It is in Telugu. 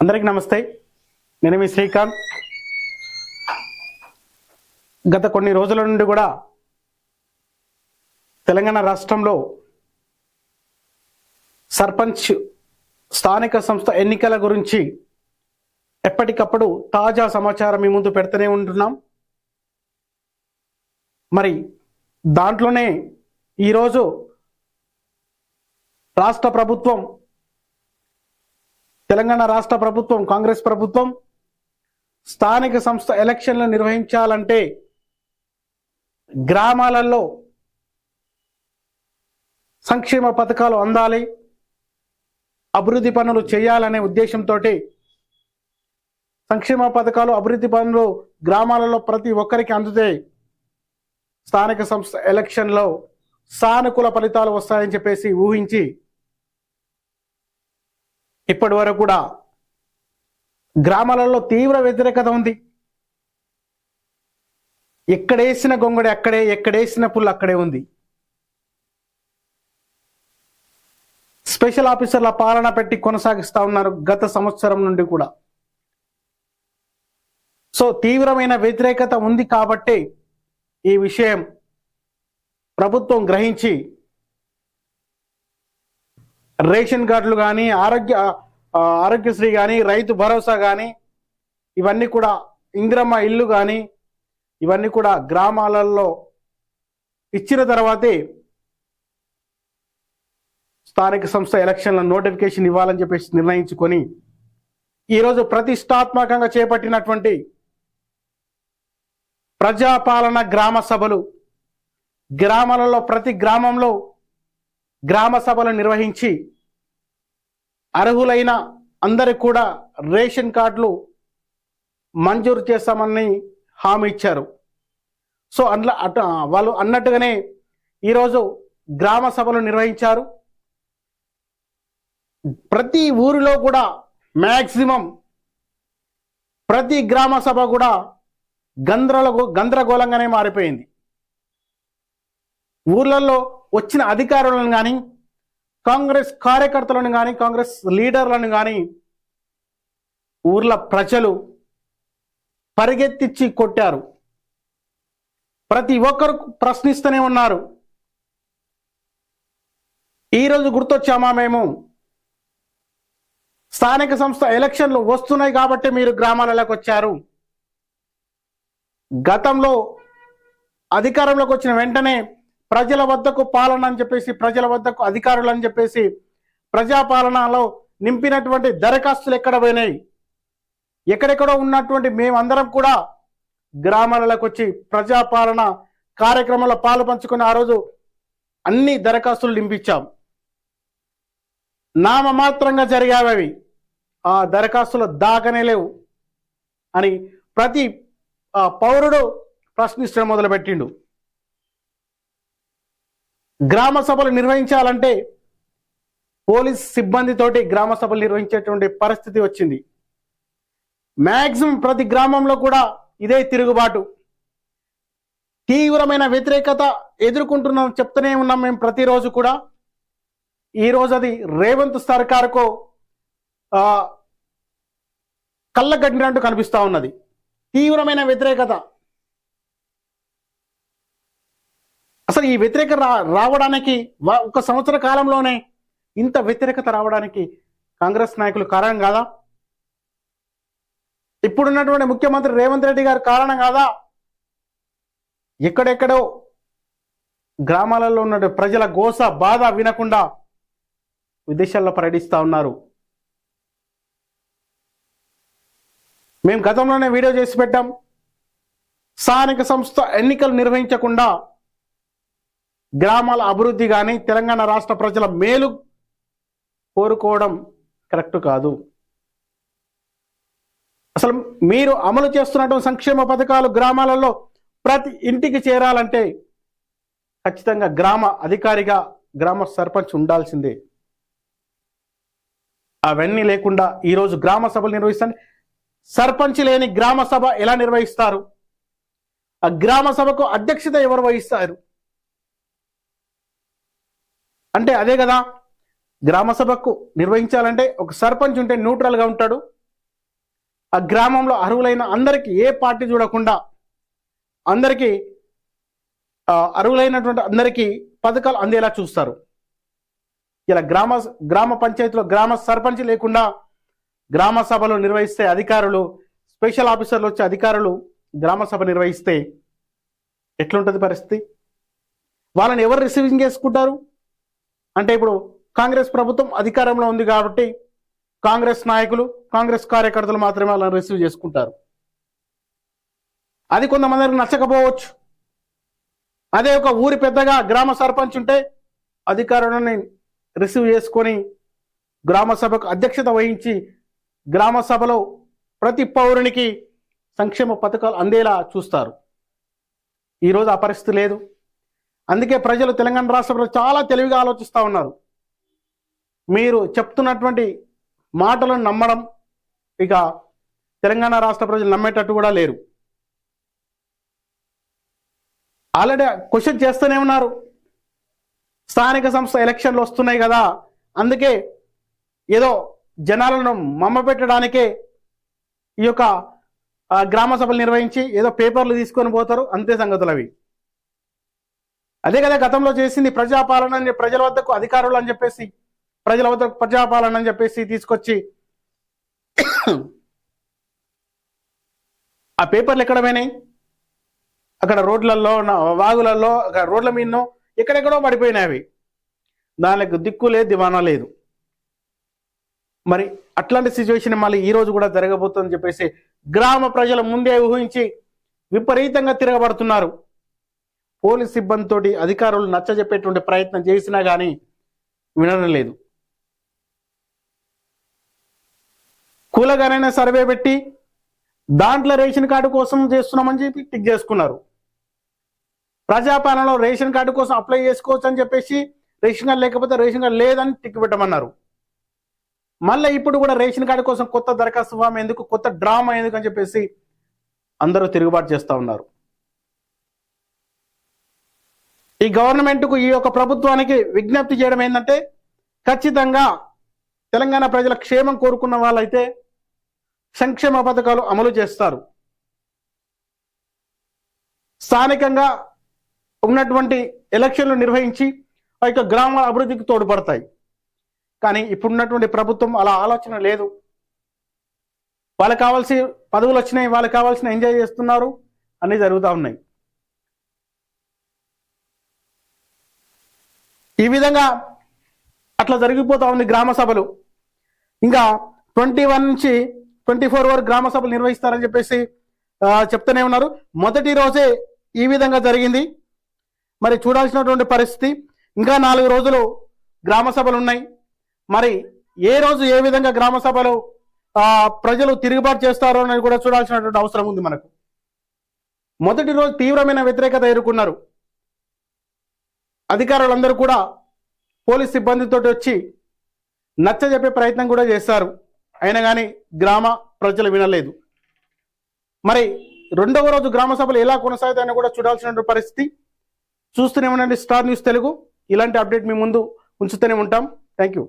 అందరికీ నమస్తే. నేను మీ శ్రీకాంత్. గత కొన్ని రోజుల నుండి కూడా తెలంగాణ రాష్ట్రంలో సర్పంచ్ స్థానిక సంస్థ ఎన్నికల గురించి ఎప్పటికప్పుడు తాజా సమాచారం మీ ముందు పెడుతూనే ఉంటున్నాం. మరి దాంట్లోనే ఈరోజు రాష్ట్ర ప్రభుత్వం తెలంగాణ రాష్ట్ర ప్రభుత్వం కాంగ్రెస్ ప్రభుత్వం స్థానిక సంస్థ ఎలక్షన్లు నిర్వహించాలంటే గ్రామాలలో సంక్షేమ పథకాలు అందాలి అభివృద్ధి పనులు చేయాలనే ఉద్దేశంతో సంక్షేమ పథకాలు అభివృద్ధి పనులు గ్రామాలలో ప్రతి ఒక్కరికి అందితే స్థానిక సంస్థ ఎలక్షన్లో సానుకూల ఫలితాలు వస్తాయని చెప్పేసి ఊహించి ఇప్పటి వరకు కూడా గ్రామాలలో తీవ్ర వ్యతిరేకత ఉంది. ఎక్కడేసిన గొంగడి అక్కడే ఎక్కడేసిన పుల్లు అక్కడే ఉంది. స్పెషల్ ఆఫీసర్ల పాలన పెట్టి కొనసాగిస్తూ ఉన్నారు గత సంవత్సరం నుండి కూడా. సో తీవ్రమైన వ్యతిరేకత ఉంది కాబట్టి ఈ విషయం ప్రభుత్వం గ్రహించి రేషన్ కార్డులు కానీ ఆరోగ్య ఆరోగ్యశ్రీ కానీ రైతు భరోసా కానీ ఇవన్నీ కూడా ఇందిరమ్మ ఇల్లు కానీ ఇవన్నీ కూడా గ్రామాలలో ఇచ్చిన తర్వాతే స్థానిక సంస్థ ఎలక్షన్ల నోటిఫికేషన్ ఇవ్వాలని చెప్పేసి నిర్ణయించుకొని ఈరోజు ప్రతిష్టాత్మకంగా చేపట్టినటువంటి ప్రజాపాలన గ్రామ సభలు గ్రామాలలో ప్రతి గ్రామంలో గ్రామ సభలు నిర్వహించి అర్హులైన అందరికి కూడా రేషన్ కార్డులు మంజూరు చేస్తామని హామీ ఇచ్చారు. సో అట్లా అట వాళ్ళు అన్నట్టుగానే ఈరోజు గ్రామ సభలు నిర్వహించారు. ప్రతి ఊరిలో కూడా మ్యాక్సిమం ప్రతి గ్రామ సభ కూడా గందరగో గందరగోళంగానే మారిపోయింది. ఊర్లలో వచ్చిన అధికారులను కానీ కాంగ్రెస్ కార్యకర్తలను కానీ కాంగ్రెస్ లీడర్లను కానీ ఊర్ల ప్రజలు పరిగెత్తిచ్చి కొట్టారు. ప్రతి ఒక్కరు ప్రశ్నిస్తూనే ఉన్నారు. ఈరోజు గుర్తొచ్చామా మేము? స్థానిక సంస్థ ఎలక్షన్లు వస్తున్నాయి కాబట్టి మీరు గ్రామాలలోకి వచ్చారు. గతంలో అధికారంలోకి వచ్చిన వెంటనే ప్రజల వద్దకు పాలన అని చెప్పేసి ప్రజల వద్దకు అధికారులు అని చెప్పేసి ప్రజాపాలనలో నింపినటువంటి దరఖాస్తులు ఎక్కడ పోయినాయి? ఎక్కడెక్కడో ఉన్నటువంటి మేమందరం కూడా గ్రామాలకు వచ్చి ప్రజాపాలన కార్యక్రమంలో పాలు పంచుకుని ఆ రోజు అన్ని దరఖాస్తులు నింపించాం. నామమాత్రంగా జరిగావి అవి ఆ దరఖాస్తులు దాకనే లేవు అని ప్రతి ఆ, పౌరుడు ప్రశ్నించడం మొదలుపెట్టిండు. గ్రామ సభలు నిర్వహించాలంటే పోలీస్ సిబ్బందితోటి గ్రామ సభలు నిర్వహించేటువంటి పరిస్థితి వచ్చింది. మ్యాక్సిమం ప్రతి గ్రామంలో కూడా ఇదే తిరుగుబాటు. తీవ్రమైన వ్యతిరేకత ఎదుర్కొంటున్నాం చెప్తూనే ఉన్నాం మేము ప్రతిరోజు కూడా. ఈ అది రేవంత్ సర్కార్కు ఆ, కళ్ళగట్టినట్టు కనిపిస్తా ఉన్నది. తీవ్రమైన వ్యతిరేకత. అసలు ఈ వ్యతిరేక రా రావడానికి ఒక సంవత్సర కాలంలోనే ఇంత వ్యతిరేకత రావడానికి కాంగ్రెస్ నాయకులు కారణం కాదా? ఇప్పుడున్నటువంటి ముఖ్యమంత్రి రేవంత్ రెడ్డి గారు కారణం కాదా? ఎక్కడెక్కడో గ్రామాలలో ఉన్న ప్రజల గోస బాధ వినకుండా విదేశాల్లో పర్యటిస్తూ ఉన్నారు. మేము గతంలోనే వీడియో చేసి పెట్టాం. స్థానిక సంస్థ ఎన్నికలు నిర్వహించకుండా గ్రామాల అభివృద్ధి కానీ తెలంగాణ రాష్ట్ర ప్రజల మేలు కోరుకోవడం కరెక్ట్ కాదు. అసలు మీరు అమలు చేస్తున్నటువంటి సంక్షేమ పథకాలు గ్రామాలలో ప్రతి ఇంటికి చేరాలంటే ఖచ్చితంగా గ్రామ అధికారిగా గ్రామ సర్పంచ్ ఉండాల్సిందే. అవన్నీ లేకుండా ఈరోజు గ్రామ సభలు నిర్వహిస్తాను సర్పంచ్ లేని గ్రామ సభ ఎలా నిర్వహిస్తారు? ఆ గ్రామ సభకు అధ్యక్షత ఎవరు వహిస్తారు? అంటే అదే కదా గ్రామ సభకు నిర్వహించాలంటే ఒక సర్పంచ్ ఉంటే న్యూట్రల్గా ఉంటాడు. ఆ గ్రామంలో అర్హులైన అందరికీ ఏ పార్టీ చూడకుండా అందరికీ అర్హులైనటువంటి అందరికీ పథకాలు అందేలా చూస్తారు. ఇలా గ్రామ గ్రామ పంచాయతీలో గ్రామ సర్పంచ్ లేకుండా గ్రామ సభలు నిర్వహిస్తే అధికారులు స్పెషల్ ఆఫీసర్లు వచ్చే అధికారులు గ్రామ సభ నిర్వహిస్తే ఎట్లుంటుంది పరిస్థితి? వాళ్ళని ఎవరు రిసీవింగ్ చేసుకుంటారు? అంటే ఇప్పుడు కాంగ్రెస్ ప్రభుత్వం అధికారంలో ఉంది కాబట్టి కాంగ్రెస్ నాయకులు కాంగ్రెస్ కార్యకర్తలు మాత్రమే అలా రిసీవ్ చేసుకుంటారు. అది కొంతమందికి నచ్చకపోవచ్చు. అదే ఒక ఊరి పెద్దగా గ్రామ సర్పంచ్ ఉంటే అధికారులని రిసీవ్ చేసుకొని గ్రామ సభకు అధ్యక్షత వహించి గ్రామ సభలో ప్రతి పౌరునికి సంక్షేమ పథకాలు అందేలా చూస్తారు. ఈరోజు ఆ పరిస్థితి లేదు. అందుకే ప్రజలు తెలంగాణ రాష్ట్రంలో చాలా తెలివిగా ఆలోచిస్తూ ఉన్నారు. మీరు చెప్తున్నటువంటి మాటలను నమ్మడం ఇక తెలంగాణ రాష్ట్ర ప్రజలు నమ్మేటట్టు కూడా లేరు. ఆల్రెడీ క్వశ్చన్ చేస్తూనే ఉన్నారు. స్థానిక సంస్థ ఎలక్షన్లు వస్తున్నాయి కదా అందుకే ఏదో జనాలను మమ్మ పెట్టడానికే ఈ యొక్క గ్రామ సభలు నిర్వహించి ఏదో పేపర్లు తీసుకొని పోతారు. అంతే సంగతులు అవి అదే కదా గతంలో చేసింది ప్రజాపాలన అని ప్రజల వద్దకు అధికారులు అని చెప్పేసి ప్రజల వద్దకు ప్రజాపాలన అని చెప్పేసి తీసుకొచ్చి ఆ పేపర్లు ఎక్కడ పోయినాయి? అక్కడ రోడ్లలో నా- వాగులలో అక్కడ రోడ్ల మీదనో ఎక్కడెక్కడో పడిపోయినాయి అవి. దానికి దిక్కు లేదు దివానా లేదు. మరి అట్లాంటి సిచ్యువేషన్ మళ్ళీ ఈరోజు కూడా జరగబోతుందని చెప్పేసి గ్రామ ప్రజల ముందే ఊహించి విపరీతంగా తిరగబడుతున్నారు. పోలీస్ సిబ్బందితోటి అధికారులు నచ్చజెప్పేటువంటి ప్రయత్నం చేసినా కానీ వినడం లేదు. కూలగానైనా సర్వే పెట్టి దాంట్లో రేషన్ కార్డు కోసం చేస్తున్నామని చెప్పి టిక్ చేసుకున్నారు. ప్రజాపాలనలో రేషన్ కార్డు కోసం అప్లై చేసుకోవచ్చు అని చెప్పేసి రేషన్ కార్డు లేకపోతే రేషన్ కార్డు లేదని టిక్ పెట్టమన్నారు. మళ్ళీ ఇప్పుడు కూడా రేషన్ కార్డు కోసం కొత్త దరఖాస్తు ఫామ్ ఎందుకు కొత్త డ్రామా ఎందుకు అని చెప్పేసి అందరూ తిరుగుబాటు చేస్తూ ఉన్నారు. ఈ గవర్నమెంట్కు ఈ యొక్క ప్రభుత్వానికి విజ్ఞప్తి చేయడం ఏంటంటే ఖచ్చితంగా తెలంగాణ ప్రజల క్షేమం కోరుకున్న వాళ్ళైతే సంక్షేమ పథకాలు అమలు చేస్తారు. స్థానికంగా ఉన్నటువంటి ఎలక్షన్లు నిర్వహించి ఆ యొక్క గ్రామాల అభివృద్ధికి తోడ్పడతాయి. కానీ ఇప్పుడున్నటువంటి ప్రభుత్వం అలా ఆలోచన లేదు. వాళ్ళకి కావాల్సి పదవులు వచ్చినాయి వాళ్ళకి కావాల్సిన ఎంజాయ్ చేస్తున్నారు అన్నీ జరుగుతూ ఉన్నాయి. ఈ విధంగా అట్లా జరిగిపోతా ఉంది గ్రామ సభలు. ఇంకా ట్వంటీ వన్ నుంచి ట్వంటీ ఫోర్ వరకు గ్రామ సభలు నిర్వహిస్తారని చెప్పేసి చెప్తూనే ఉన్నారు. మొదటి రోజే ఈ విధంగా జరిగింది. మరి చూడాల్సినటువంటి పరిస్థితి. ఇంకా నాలుగు రోజులు గ్రామ సభలు ఉన్నాయి. మరి ఏ రోజు ఏ విధంగా గ్రామ సభలు ప్రజలు తిరుగుబాటు చేస్తారో అనేది కూడా చూడాల్సినటువంటి అవసరం ఉంది మనకు. మొదటి రోజు తీవ్రమైన వ్యతిరేకత ఎదుర్కొన్నారు. అధికారులందరూ కూడా పోలీస్ సిబ్బందితో వచ్చి నచ్చజెప్పే ప్రయత్నం కూడా చేస్తారు. అయినా కానీ గ్రామ ప్రజలు వినలేదు. మరి రెండవ రోజు గ్రామ సభలు ఎలా కొనసాగుతాయని కూడా చూడాల్సిన పరిస్థితి. చూస్తూనే ఉండండి స్టార్ న్యూస్ తెలుగు. ఇలాంటి అప్డేట్ మీ ముందు ఉంచుతూనే ఉంటాం. Thank you